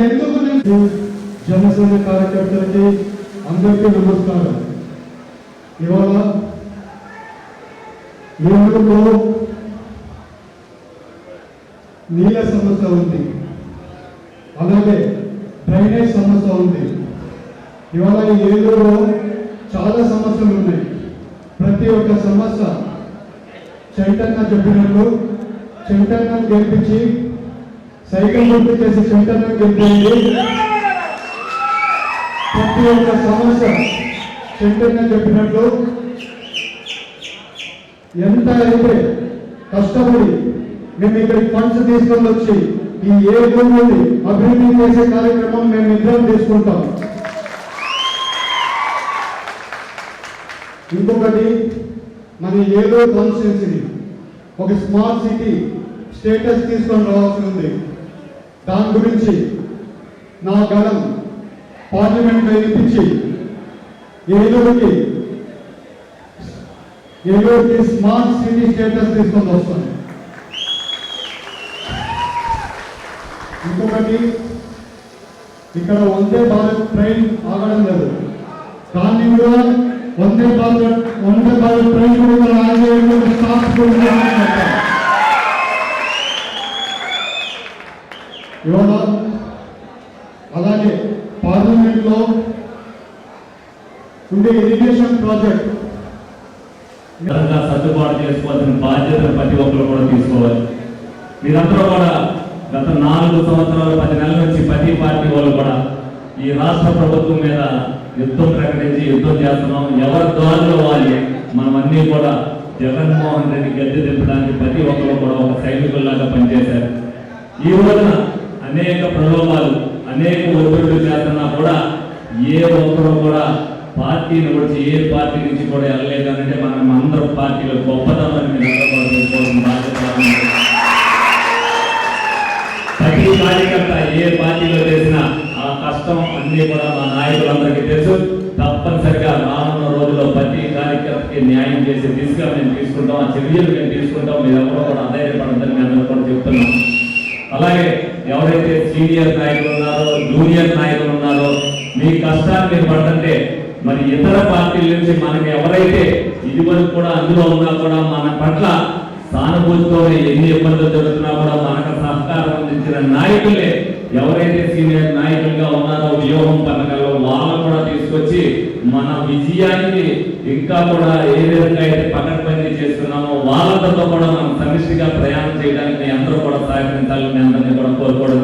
ఇది ఎందుకు జనసేన కార్యకర్తలకి అందరికీ నమస్కారం? ఇవాళ ఏలూరులో నీళ్ళ సమస్య ఉంది. అలాగే డ్రైనేజ్ సమస్య ఉంది. ఇవాళ ఈ ఏలూరులో చాలా సమస్యలు ఉన్నాయి. ప్రతి ఒక్క సమస్య చైతన్య చెప్పినట్లు చైతన్యం గెలిపించి సైకిల్ గుర్తు చేసి చైతన్యం గెలిపించి ప్రతి ఒక్క సమస్య చైతన్య చెప్పినట్లు ఎంత అయితే కష్టపడి మేము ఇక్కడ ఫండ్స్ తీసుకొని వచ్చి ఈ ఏ భూమిని అభివృద్ధి చేసే కార్యక్రమం మేము ఇద్దరం తీసుకుంటాం. ఇంకొకటి మన ఏదో కాన్స్టిట్యున్సీని ఒక స్మార్ట్ సిటీ స్టేటస్ తీసుకొని రావాల్సి ఉంది. దాని గురించి నా గళం పార్లమెంట్లో వినిపించి ఏలూరుకి ఏలూరుకి స్మార్ట్ సిటీ స్టేటస్ తీసుకొని వస్తాను. ఇంకొకటి ఇక్కడ వందే భారత్ ట్రైన్ ఆగడం లేదు. దాన్ని కూడా వందే భారత్ వందే భారత్ ట్రైన్ కూడా స్టాప్ కూడా ఇవాళ అలాగే పార్లమెంట్లో ఉండే ఇరిగేషన్ ప్రాజెక్ట్. సర్దుబాటు చేసుకోవాల్సిన బాధ్యతను ప్రతి ఒక్కరు కూడా తీసుకోవాలి. మీరందరూ కూడా గత నాలుగు సంవత్సరాలు పది నెలల నుంచి ప్రతి పార్టీ వాళ్ళు కూడా ఈ రాష్ట్ర ప్రభుత్వం మీద యుద్ధం ప్రకటించి యుద్ధం చేస్తున్నాం. ఎవరి దారిలో వాళ్ళు మనం అన్నీ కూడా జగన్మోహన్ రెడ్డి గద్దె దింపడానికి ప్రతి ఒక్కరు కూడా ఒక సైనికుల్లాగా పనిచేశారు. ఈ రోజున అనేక ప్రలోభాలు అనేక ఒత్తిడులు చేస్తున్నా కూడా ఏ ఒక్కరు కూడా పార్టీని వచ్చి ఏ పార్టీ నుంచి కూడా వెళ్ళలేదనంటే మనం అందరం పార్టీలో గొప్పతనాన్ని ప్రతి కార్యకర్త ఏ పార్టీలో చేసినా ఆ కష్టం అన్ని కూడా మా నాయకులందరికీ తెలుసు. తప్పనిసరిగా రానున్న రోజుల్లో ప్రతి కార్యకర్తకి న్యాయం చేసే దిశగా మేము తీసుకుంటాం. ఆ చర్యలు మేము తీసుకుంటాం. మీరు ఎవరో కూడా అధైర్యపడద్దని మేము అందరూ కూడా చెప్తున్నాం. అలాగే ఎవరైతే సీనియర్ నాయకులు ఉన్నారో జూనియర్ నాయకులు ఉన్నారో మీ కష్టాన్ని మీరు పడుతుంటే మరి ఇతర పార్టీల నుంచి మనకి ఎవరైతే ఇది వరకు కూడా అందులో ఉన్నా కూడా మన పట్ల సానుభూతితో ఎన్ని ఇబ్బందులు జరుగుతున్నా కూడా మనకు సహకారం అందించిన నాయకులే ఎవరైతే సీనియర్ నాయకులుగా ఉన్నారో వ్యూహం పథకాల్లో వాళ్ళను కూడా తీసుకొచ్చి మన విజయానికి ఇంకా కూడా ఏ విధంగా అయితే పకడ్బందీ చేస్తున్నామో వాళ్ళతో కూడా మనం చేయడానికి మీ అందరూ కూడా సహకరించాలని మీ అందరినీ కూడా కోరుకోవడం